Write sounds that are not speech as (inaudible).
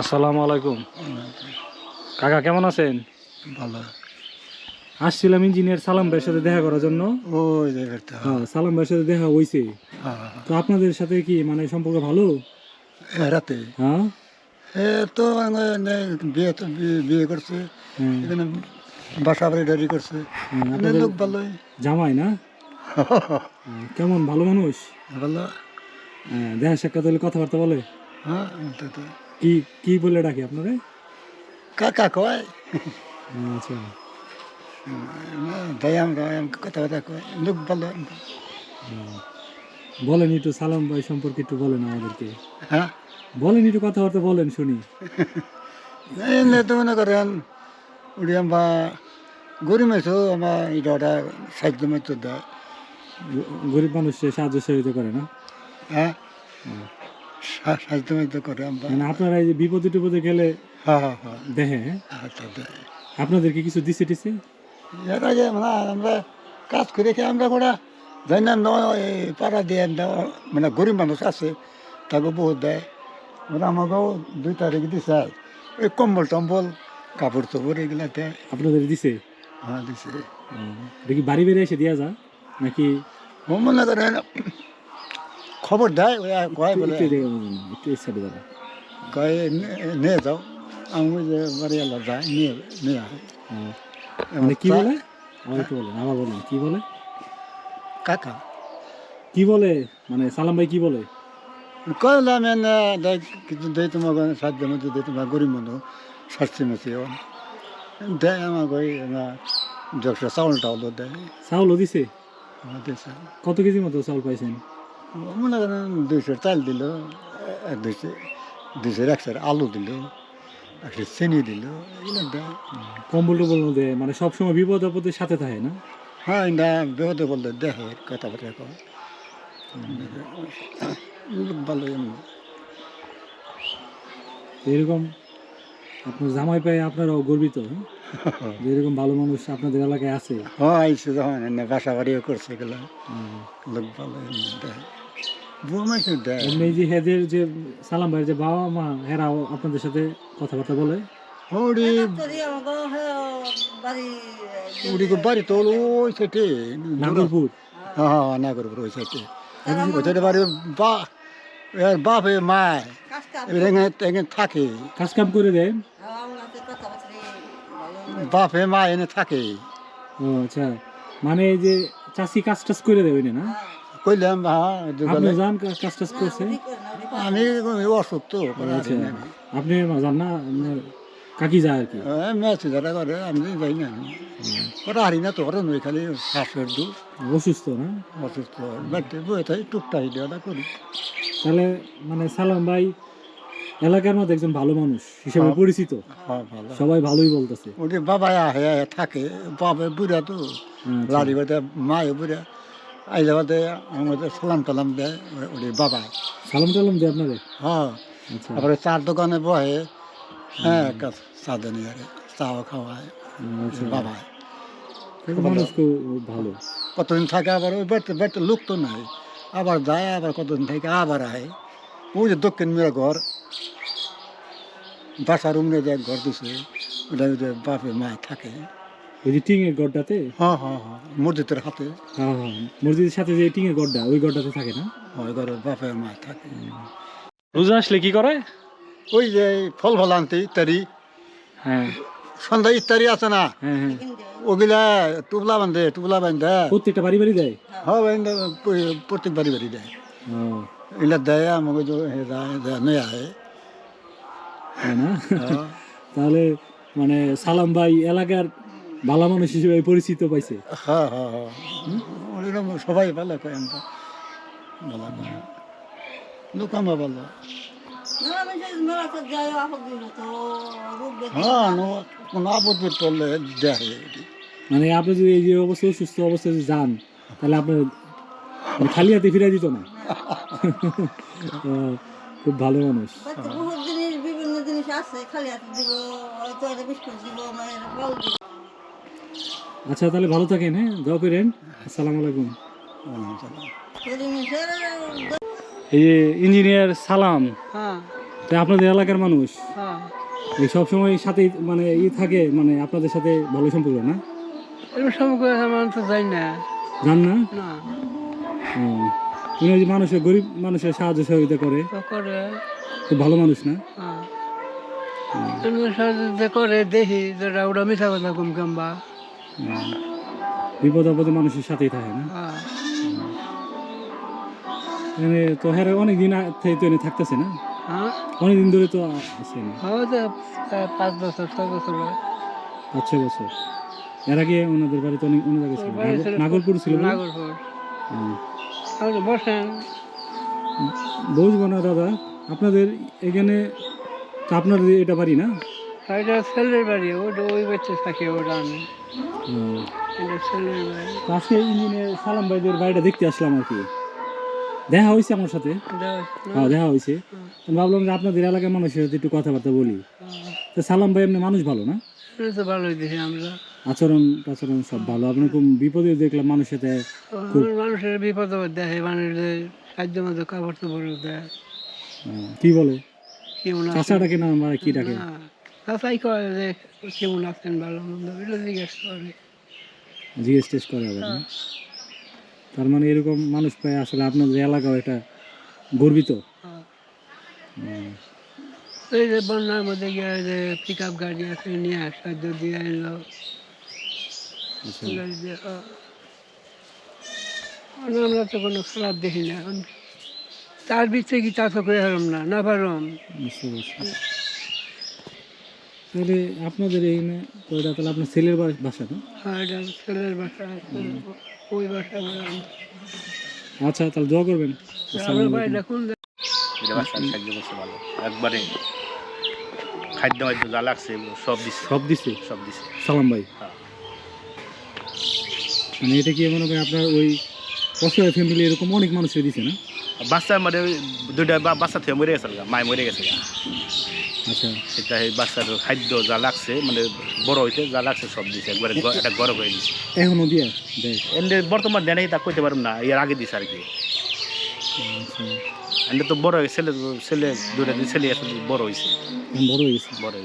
আসসালামু আলাইকুম। কাকা কেমন আছেন? ভালো। আসছিলাম ইঞ্জিনিয়ার সালাম ভাইয়ের সাথে দেখা করার জন্য। ওই জায়গাটা। হ্যাঁ সালাম ভাইয়ের সাথে দেখা হয়েছে তো আপনাদের সাথে কি মানে সম্পর্ক ভালো? রাতে। হ্যাঁ। এ তো বিয়ে তো বিয়ে- করছে। হ্যাঁ, এখানে বাসা বাড়ি ডাড়ি করছে। হ্যাঁ, আপনাদের লোক ভালোই। জামাই না? (laughs) হ্যাঁ, কেমন ভালো মানুষ? ভালো। হ্যাঁ, দেখা সাক্ষাৎ হলে কথাবার্তা বলে। হ্যাঁ কি কি বলে ডাকে আপনারে কাকা কয়। আচ্ছা। দয়াম দয়াম কথা কথা কয়। লোক ভালো। বলেন একটু সালাম ভাই সম্পর্কে একটু বলেন আমাদেরকে। হ্যাঁ? বলেন একটু কথাবার্তা বলেন শুনি। তো মনে করেন উড়িয়াম বা গরিব মেছো আমার এটা ওটা সাহায্য মেছো দেয়। গরিব মানুষের সাহায্য সহযোগিতা করে না? হ্যাঁ? সাহায্য মেছো করে আমরা। মানে আপনারা এই যে বিপদে টিপদে গেলে হ্যাঁ হ্যাঁ হ্যাঁ। দেখে হ্যাঁ? আচ্ছা দেয় আপনাদেরকে কিছু দিছে টিছে? এর আগে আমরা কাজ করে কি আমরা করা যাই না নয় এই পাড়া দিয়ে দেওয়া মানে গরিব মানুষ আছে তাকে বহুত দেয়। মানে আমাকেও দুই তারিখ দিছে ওই কম্বল টম্বল কাপড় চোপড় এগুলা দেয় আপনাদের দিছে? হ্যাঁ দিছে। দেখি বাড়ি বেড়ে এসে দিয়া যা নাকি? মনে করেন খবর দেয় কয় বলে একটু দাঁড়ান। কয় নিয়ে যাও আমি যে বাড়িওয়ালা যায় নিয়ে নিয়ে আসে। হ্যাঁ। মানে কি বলে? আবার একটু বলেন আবার বলেন কি বলে? কাকা। কি বলে? মানে সালাম ভাই কি বলে? কইলে আমি এনে দেখ কিছু দেই তোমাকে সাহায্য মতো দেই তোমার গরিব মানুষ শাস্তি মাসি দেয় আমাকে ওই চাউল টাউল দেয়। চাউলও দিছে। কত কেজি মতো চাউল পাইছেন? মনে করেন দুইশো চাল দিল দুইশো দুইশো একশো আলু দিল একশো চিনি দিল এগুলো দেয়। কম্বল টম্বল মধ্যে মানে সবসময় বিপদ আপদের সাথে থাকে না? হ্যাঁ না বেহতে বলতে দেখে কথাবার্তা কয়। ভালো এরকম আপনার জামাই পায়ে আপনারাও গর্বিত হ্যাঁ? (laughs) যে এরকম ভালো মানুষ আপনাদের এলাকায় আছে। হ্যাঁ আইসে যখন বাসা বাড়িও করছে এগুলো। লোক ভালো এমনি যে হেদের যে সালাম ভাইয়ের যে বাবা মা এরাও আপনাদের সাথে কথাবার্তা বলে। বাড়ি তো ওই সেটে নাগরপুর। হ্যাঁ হ্যাঁ নাগরপুর ওই সেটে ওই সেটে বাড়ি বা এর বাপ এ মায় এবার এখানে এখানে থাকে কাজ কাম করে দেয় বাপ এ মা এনে থাকে ও আচ্ছা। মানে এই যে চাষি কাজ টাজ করে দেবে না? কইলাম হ্যাঁ আপনি যান কাজ টাজ করছে আমি অসুখ তো আচ্ছা। আপনি যান না কাকি যায় আর কি? ম্যাচ যারা করে আমি যাই না। ওরা হারি না তো ওরা নই খালি শ্বাসের দু অসুস্থ না? অসুস্থ। বাড়িতে বয়ে থাকি টুকটাক দেওয়াটা করি। তাহলে মানে সালাম ভাই এলাকার মধ্যে একজন ভালো মানুষ হিসেবে হ্যাঁ। পরিচিত। হ্যাঁ সবাই ভালোই বলতেছে। ওটি বাবা আহে থাকে। বাবা বুড়া তো আচ্ছা। লাড়ি বাদে মায়ে বুড়া। আইলে বাদে আমাদের সালাম টালাম দেয় ওটি বাবা সালাম টালাম দিয়ে আপনাদের হ্যাঁ। আচ্ছা। তারপরে চার দোকানে বহে হ্যাঁ একটা চা দেনি আরে চাও খাওয়ায় আচ্ছা। বাবা মানুষ খুব ভালো। কতদিন থাকে আবার ওই বাড়িতে বাড়িতে লোক তো নাই। আবার যায় আবার কতদিন থেকে আবার আয়। ওই যে দক্ষিণ মেয়ের ঘর বাসার উমরে যে ঘর দিছে ওটা ওই যে বাপে মা থাকে। ওই যে টিঙের গড়টাতে হ্যাঁ হ্যাঁ হ্যাঁ মসজিদের হাতে। হ্যাঁ হ্যাঁ মসজিদের সাথে যে টিঙের গড়টা ওই গড়টাতে থাকে না? ওই ঘরে বাপের মা থাকে। রোজা আসলে কি করে? ওই যে ফল ফল আনতে ইত্যাদি। হ্যাঁ। সন্ধ্যা ইত্যাদি আছে না? হ্যাঁ হ্যাঁ। ওগুলা টুবলা বান্ধে টুবলা বান্ধে প্রত্যেকটা বাড়ি বাড়ি দেয়? হ্যাঁ বান্ধে প্রত্যেক বাড়ি বাড়ি দেয় এগুলা দেয় আমাকে নয়। হ্যাঁ। তাহলে মানে সালাম ভাই এলাকার ভালো মানুষ হিসেবে পরিচিত পাইছে। হ্যাঁ হ্যাঁ হ্যাঁ। ওরকম সবাই ভালো কয় আমরা। ভালো লোক আমরা ভালো। হ্যাঁ কোনো আপদ পড়লে দেখে মানে আপনি যদি এই যে অবস্থা সুস্থ অবস্থায় যদি যান তাহলে আপনার মানে খালি হাতে ফিরে দিত না। খুব ভালো মানুষ। বিভিন্ন জিনিস আছে খালি হাতে বিস্কুট দিব। আচ্ছা তাহলে ভালো থাকেন হ্যাঁ? দোয়া করেন আসসালামু আলাইকুম। এই যে ইঞ্জিনিয়ার সালাম। হ্যাঁ। আপনাদের এলাকার মানুষ? হ্যাঁ। এই সবসময় সাথেই মানে ই থাকে মানে আপনাদের সাথে ভালো সম্পর্ক না? সম্পর্ক তো যাই না। জান না? উনি যে মানুষের গরিব মানুষের সাহায্য সহযোগিতা করে। করে। খুব ভালো মানুষ না? হ্যাঁ। সাহায্য করে দেখি যেটা ওরা মিশা কথা কম কাম্বা। ও। বিপদ আপদে মানুষের সাথেই থাকে না? হ্যাঁ। এখানে তো হ্যাঁ অনেক দিন থেকে তো এনে থাকতেছে না? হ্যাঁ। অনেক দিন ধরে তো আছে পাঁচ বছর ছয় বছর পাঁচ ছয় বছর। এর আগে ওনাদের বাড়িতে অনেক অন্য জায়গায় ছিল। নাগরপুর ছিল নাগরপুর। বসেন। বুঝব না দাদা আপনাদের এখানে তো আপনাদের এটা বাড়ি না? এটা ছেলের বাড়ি ওটা ওই বাচ্চা থাকে ওটা আমি। এটা ছেলের বাড়ি। তো আজকে ইঞ্জিনে সালাম ভাইদের বাড়িটা দেখতে আসলাম আর কি। দেখা হয়েছে আমার সাথে? হ্যাঁ দেখা হয়েছে আমি ভাবলাম যে আপনাদের এলাকার মানুষের সাথে একটু কথাবার্তা বলি। তো সালাম ভাই এমনি মানুষ ভালো না? তো দেখি আমরা। আচরণ টাচরণ সব ভালো। আপনি খুব বিপদে দেখলাম মানুষের সাথে মানুষের বিপদ দেখে মানুষের সাহায্য মতো কাপড় চোপড় দেয়। কি বলে? আছেন চাষাটাকে না কি ডাকে? তাছাই করে যে কেমন আছেন ভালো মন্দ এটা জিজ্ঞেস করে জিজ্ঞেস টেস করে আবার না? তার মানে এরকম মানুষ পায় আসলে আপনাদের এলাকাও এটা গর্বিত হ্যাঁ। এই যে বন্যার মধ্যে গিয়ে যে পিক আপ গাড়ি আছে নিয়ে সাহায্য দিয়ে এলো আচ্ছা। গাড়ি দিয়ে আর আমরা তো কোনো খারাপ দেখি না এখন তার ভিতরে কি চাষ করে হারাম না না পারম বুঝতে পারছি তাহলে আপনাদের এখানে তো এটা তাহলে আপনার ছেলের বাসা না? আর এটা ছেলের বাসা ওই বাসা আচ্ছা তাহলে দোয়া করবেন। একবারে খাদ্য মাদ্য যা লাগছে সব দিছে। সব দিছে? সব দিছে। সালাম ভাই। হ্যাঁ। মানে এটা কি মনে করেন আপনার ওই অসহায় ফ্যামিলি এরকম অনেক মানুষের দিছে না? বাচ্চা মানে ওই দুইটা বাচ্চা থেকে মরে গেছে মায় মরে গেছে। আচ্ছা। সেটা এই বাচ্চার খাদ্য যা লাগছে মানে বড় হইতে যা লাগছে সব দিছে একবারে এটা গরম হয়ে দিছে এখনও দিয়ে? দেয় এমনি বর্তমান দেনে তা কইতে পারব না এর আগে দিছে আর কি আচ্ছা। এমনি তো বড় ছেলে ছেলে দিন ছেলে আসলে বড় হয়েছে বড় হয়েছে বড়